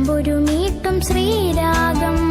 തമ്പുരു നീട്ടും ശ്രീരാഗം.